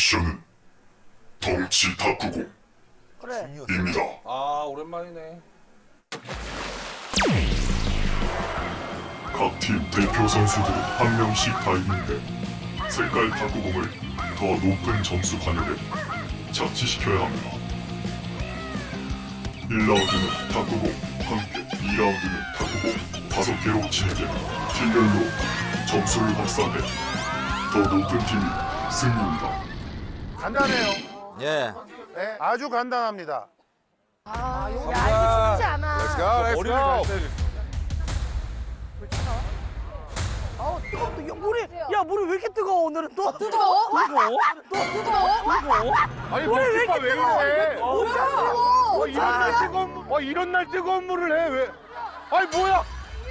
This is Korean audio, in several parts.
미션은 덩치 탁구공입니다. 그래. 아 오랜만이네. 각 팀 대표 선수들은 한 명씩 다 있는데 색깔 탁구공을 더 높은 점수 반열에 자치시켜야 합니다. 1라운드는 탁구공 한 개, 2라운드는 탁구공 다섯 개로 진행됩니다. 팀별로 점수를 합산해 더 높은 팀이 승리입니다. 간단해요. 예. 네, 아주 간단합니다. 아, 이거 알기 쉽지 않아. 머리를 잘 때. 어, 뜨겁다. 야, 물이, 야, 물이 왜 이렇게 뜨거워, 오늘은 또? 뜨거워? 뜨거워? 또 뜨거워? 아니 물이 왜 먹지마 이렇게 왜 뜨거워? 이래? 뭐야? 어, 이런 날 뜨거운 물- 어 이런 날 뜨거운 물을 해 왜? 아니 뭐야?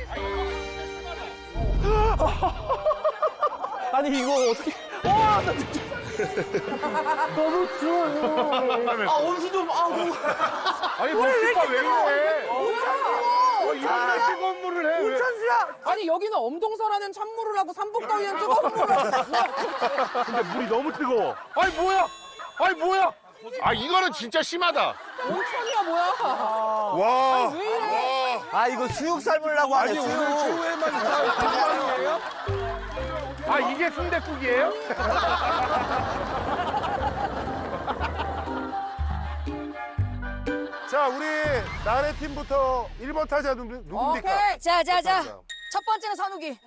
아니, 이거 어떻게. 와, 나 진짜. 너무 추워. 아, 온수 좀, 아, 너무. 아니 먹지마 왜 이래? 어 이런 날 뜨거운 물을 해 왜? 천수야! 아니 여기는 엄동설하는 찬물을 하고 삼복더위는 뜨거운 물을 하고 근데 물이 너무 뜨거워. 아니 뭐야? 아니 뭐야? 아 이거는 진짜 심하다. 온천이야 뭐야? 와. 왜 이래? 아 이거 수육 삶으려고 하네 수육. 최후에만 이상이에요? 아 이게 순대국이에요? 자, 우리 나래 팀부터 1번 타자 누, 누굽니까? 오케이. 자, 자, 자. 첫 번째는 선욱이.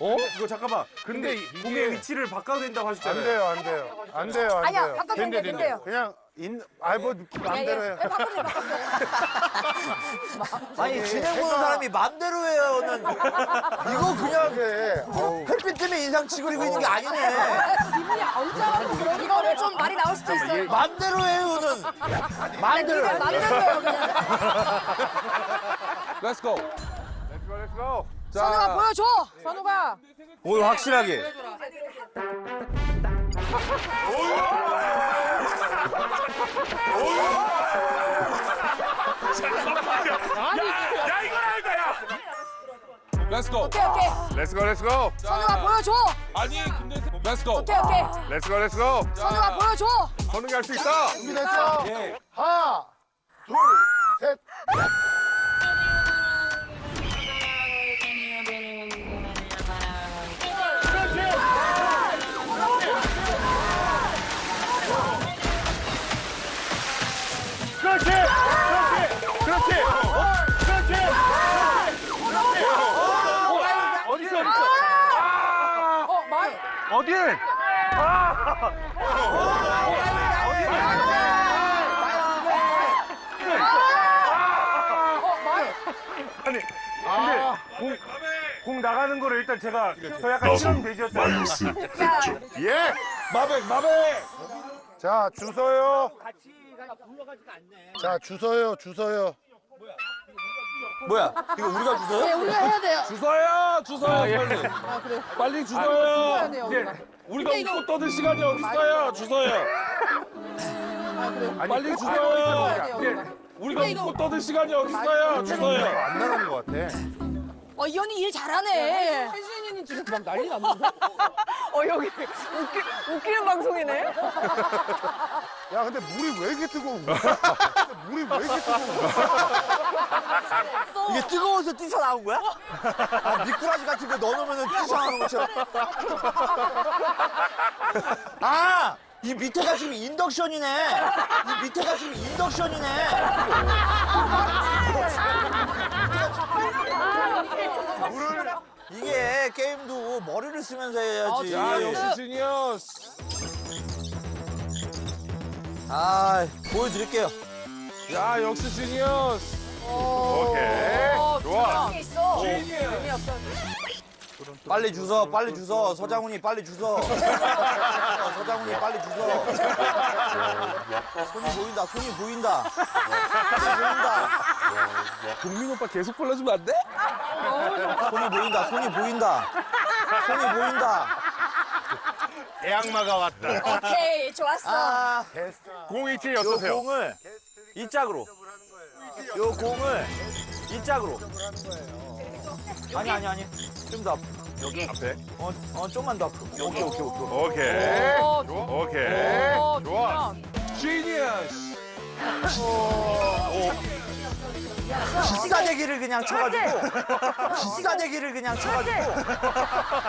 어? 이거 잠깐만. 근데 공의 위치를 바꿔야 된다고 안 하셨잖아요. 돼요, 안 돼요. 안 돼요, 안 아니야, 돼요. 바꿔도 된대, 된대, 된대. 된대요. 그냥 인, 아이 뭐 마음대로 해. 아니 진행 보는 사람이 맘대로 해요는 이거 그냥 해. 햇빛 때문에 인상 찌그리고 있는 게 아니네. 기분이 얹어가지고 그런 이거는 좀 말이 나올 수도 있어. 맘대로 해요는 맘대로. 그냥 맘대로예요, 그냥. Let's go. Let's go. 자, 선우가 보여줘. 선우가. 오늘 확실하게. Let's go. 오케이, 오케이. Let's go. Let's go. 선우가 보여줘. 아니 근데 Let's go. 오케이, 오케이. Let's go. Let's go. 선우가 보여줘. 선웅이 할 수 있어. 준비됐죠? 예. 하나, 둘, 어디? 아! 아니, 근데 공, 공 나가는 거를 일단 제가 저 약간 실험 되셨잖아요. 마이너스 100점. 예. 마백, 마백. 자, 주서요. 자, 주서요, 주서요. 뭐야? 이거 우리가 네, 주세요? 우리가 해야 돼요. 주서요, 주서요, 빨리. 아, 그래. 빨리 해야. 돼요, 이제 우리가. 우리가 근데 이거- 웃고 떠들 시간이 어딨어요, 주서요. 아, 그래. 빨리 돼요, 우리가. 우리가 근데 이거- 웃고 떠들 시간이 어딨어요, 주서요. 안 나가는 것 같아. 어, 이 언니 일 잘하네. 혜진이는 지금 막 난리 났는데. 어, 여기 웃기, 웃기는 방송이네. 야, 근데 물이 왜 이렇게 뜨거운 거야? 물이 왜 이렇게 뜨거운 거야? 이게 뜨거워서 뛰쳐나온 거야? 아, 미꾸라지 같은 거 넣어놓으면 뛰쳐나오는 것처럼. 아! 이 밑에가 지금 인덕션이네. 이 밑에가 지금 인덕션이네. 물을 이게 게임도 머리를 쓰면서 해야지. 야, 역시 지니어스. 아, 보여드릴게요. 야, 역시 지니어스. 오케이. 좋아. 있어. 빨리 주서, 빨리 주서. 서장훈이 빨리 주서. 어, 서장훈이 빨리 주서. 손이 보인다, 손이 보인다. 손이 보인다. 동민 오빠 계속 불러주면 안 돼? 손이 보인다, 손이 보인다. 손이 보인다. 대악마가 왔다. 오케이, 좋았어. 아, 공 위치 요 어떠세요? 공을 이 짝으로. 요 공을 이 짝으로. 아니, 아니, 아니. 좀 더 앞. 여기 앞에. 어, 어 좀만 더 앞으로. 오케이 오케이 오케이. 오케이. 오, 오케이. 오, 좋아. 지니어스. 기싸대기를 그냥 쳐가지고 기싸대기를 그냥 쳐가지고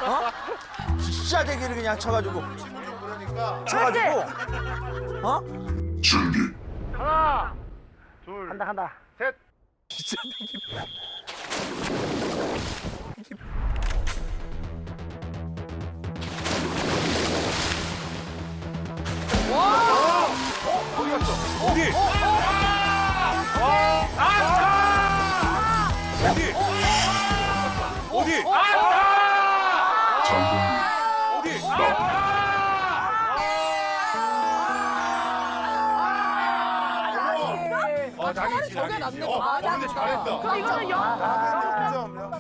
어? 기싸대기를 그냥 쳐가지고 쳐가지고 어? 준비 간다 간다. 셋. 어디? 어디? 어디? 장군님 어디? 어, 자 기 있지, 저게 낫네. 어, 맞아. 근데 잘했다. 이거는 영.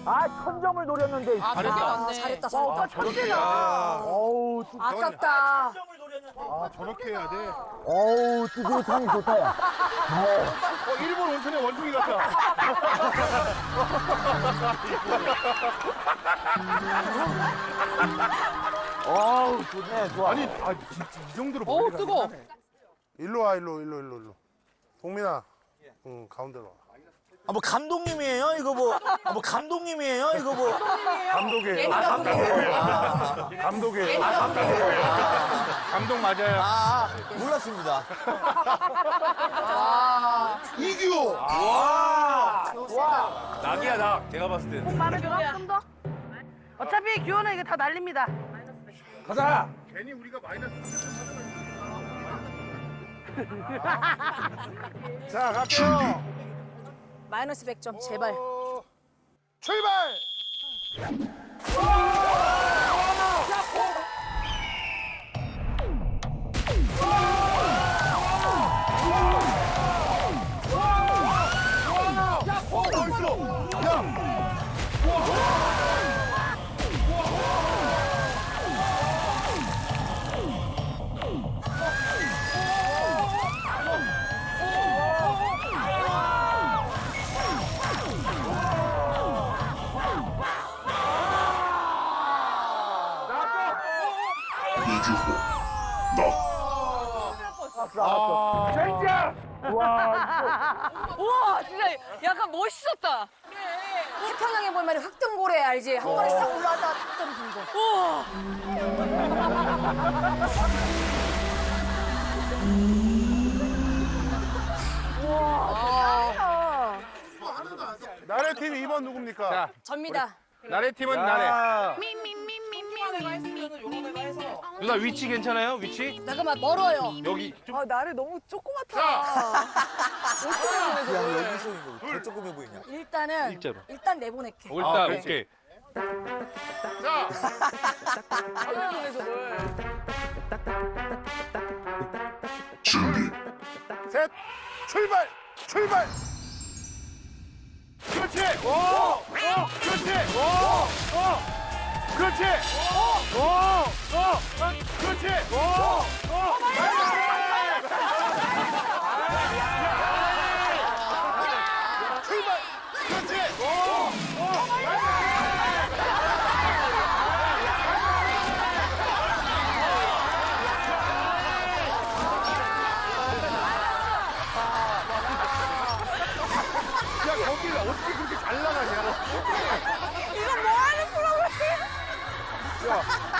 아 천점을 노렸는데 아, 되게 낫네. 아, 잘했다, 잘했다. 저렇게야. 어우 아깝다. 아, 저렇게 해야 돼. 어우 찌그러탕이 좋다 야 어, 일본 온천의 원숭이 같다. 어우 좋네 좋아 아니, 아, 진짜 이 정도로 어우, 뜨거워. 일로 와, 일로, 일로, 일로, 일로. 동민아, 응, 가운데로 와. 아, 뭐 감독님이에요 이거 뭐 아, 뭐 감독님이에요 이거 뭐 감독이에요. 감독이에요. 감동 맞아요. 아, 몰랐습니다. 이규! 낙이야, 낙. 제가 봤을 때. 말을 조금 더. 어차피 기호는 이거 다 날립니다. 가자. 괜히 우리가 마이너스. 자, 갈게요. 마이너스 100점, 제발. 출발! 평양에 보면 말이 흑등고래 알지? 한 번에 싹 올라왔다. 우와. 우와. 나래 팀 2번 누굽니까? 자, 접니다. 나래 팀은 나래. 누나 위치 괜찮아요? 위치? 잠깐만 멀어요. 여기 좀 아 나를 너무 조그맣다. 야, 여기서 이거 더 조금해 보이냐? 일단은 일자로. 일단 내보낼게. 일단 아, 오케이. 준비 셋, 출발! 출발! 그렇지. 오! 오! 그렇지. 오! 오! 그렇지. 오! 오! 오! 그렇지. 오! 오! 출발! 그렇지. 오! 오!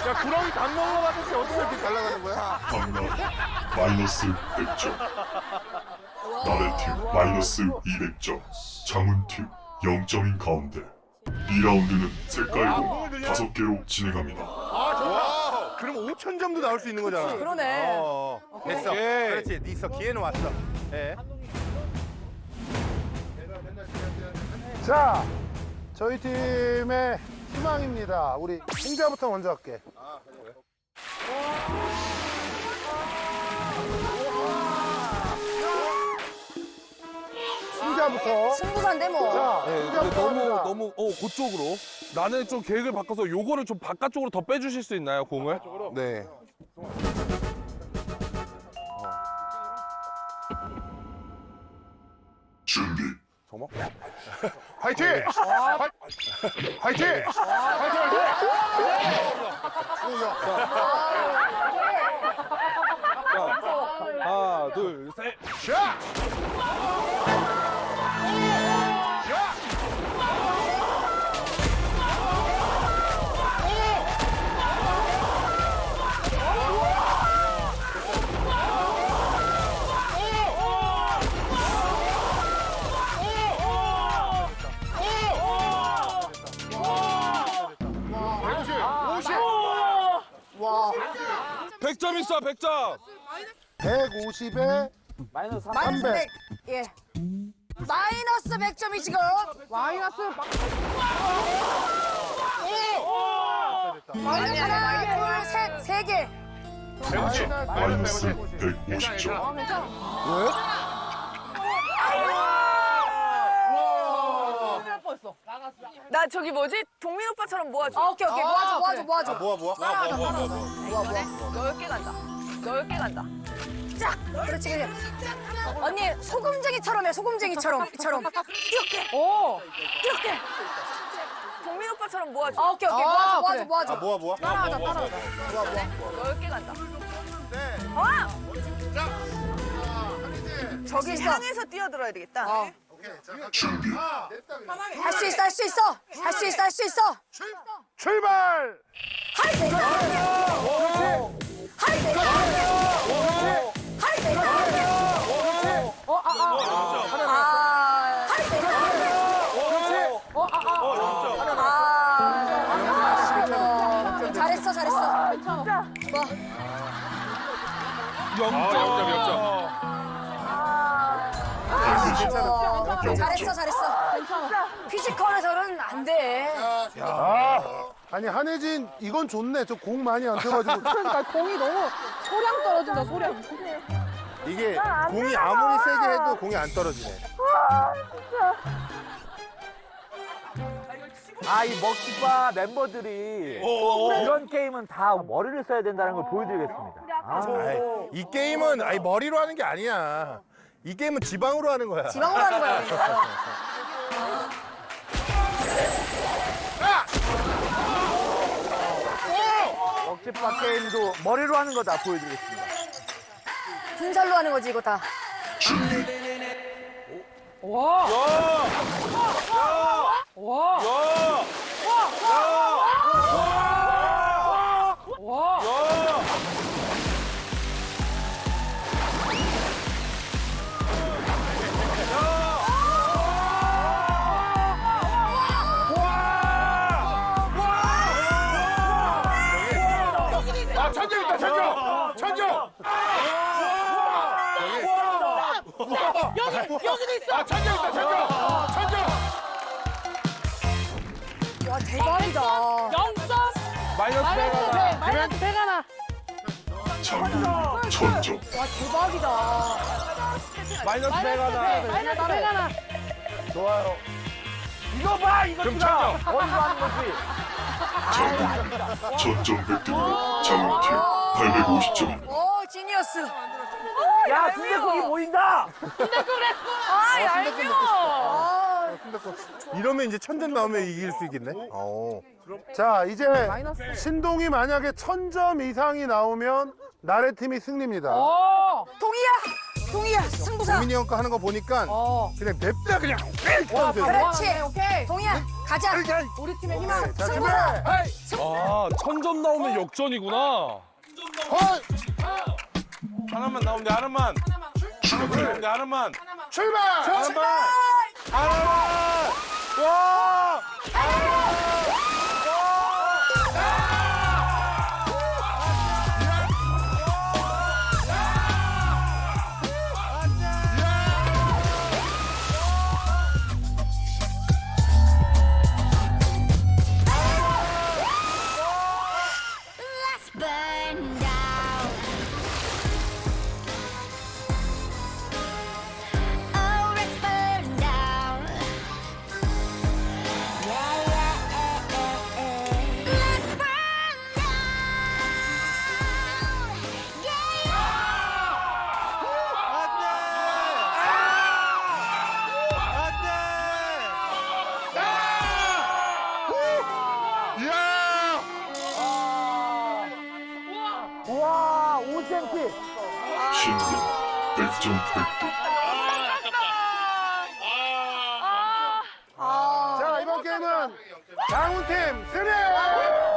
야, 구렁이 밥 먹으러 갔는데 어떻게 어떻게 잘 나가는 거야? 강남 마이너스 100점 나래팀 마이너스 200점 장훈팀 0점인 가운데 2라운드는 색깔고 5개로 진행합니다 아, 좋다. 그럼 5천 점도 나올 수 있는 거잖아. 그러네. 어, 됐어. 오케이. 그렇지. 네 있어. 기회는 왔어. 예. 자, 저희 팀의 희망입니다. 우리 승자부터 먼저 할게. 승자부터. 승부사인데 뭐. 자, 네, 근데 승자부터 너무 합니다. 너무 어 그쪽으로. 나는 좀 계획을 바꿔서 요거를 좀 바깥쪽으로 더 빼주실 수 있나요 공을? 네. 준비 화이팅! 화이- 화이팅! 화이팅! 하나, 둘, 셋. 샷! 샷! 150에 마이너스 마이너스 300. 100. 예. 마이너스 100점이 지금. 마이너스 마이너스 하나, 둘, 셋, 세 개. 마이너스 150점. 나 저기 뭐지? 동민 오빠처럼 모아줘. 아, 오케이, 오케이. 모아줘, 모아줘, 모아줘. 모아 모아. 모아, 모아. 넓게 간다. 넓게 간다. 쫙. 그렇지, 그렇지. 언니, 소금쟁이처럼 해, 소금쟁이처럼. 이처럼. 이렇게. 오! 이렇게. 동민 오빠처럼 모아줘. 아, 오케이, 오케이. 아, 모아줘, 그래. 모아줘, 모아줘. 모아 모아. 따라가자 따라가자 넓게 간다. 저기 있어. 향해서 뛰어들어야 되겠다. 준비. 할수 있어, 할 수 있어. 할 수 있어, 할 수 있어. 출발! 할 수 있어. 할 수 있어. 0점, 0점. 어, 잘했어, 잘했어. 피지컬에서는 안 돼. 아니 한혜진 이건 좋네. 저 공 많이 안 쳐가지고 그러니까 공이 너무 소량 떨어진다 소량 이게 공이 아무리 세게 해도 공이 안 떨어지네. 아, 이 먹기바 멤버들이 이런 게임은 다 머리를 써야 된다는 걸 보여드리겠습니다. 아, 이 게임은 아니 머리로 하는 게 아니야. 이 게임은 지방으로 하는 거야. 지방으로 하는 거야. 그냥. 먹기바 게임도 머리로 하는 거다 보여드리겠습니다. 분살로 하는 거지, 이거 다. 아, 여기, 여기도 있어! 아, 천정 있다, 천정! 천정! 와, 대박이다. 마이너스 100 하나. 마이너스 100 하나 장균 천점. 와, 대박이다. 마이너스 100 하나. 마이너스 100 하나 이거 봐, 이거 그럼 천점. 머리로 하는 거지. 전점 획득으로 장훈팀 850점. 오, 지니어스. 야, 순대국이 보인다. 아, 얄미워. 아, 이러면 이제 천점 나오면 이길 수 있겠네. 어. 자 이제 신동이 만약에 천 점 이상이 나오면 나래 팀이 승리입니다. 어 동이야. 동이야, 승부사. 민이 형 거 하는 거 보니까 어. 그냥 냅다 그냥 와, 돼. 그렇지. 오케이 오케이 동이야, 가자. 우리 팀의 희망 자 준비. 승부사. 아, 천점 나오면 역전이구나. 헐 돼, 하나만. 나오면 돼, 하나만. 출발. 하나만. 하나만. 와. 와, 5cm. 신동 100점 100점 아. 자, 이번 게임은 장훈팀 승리!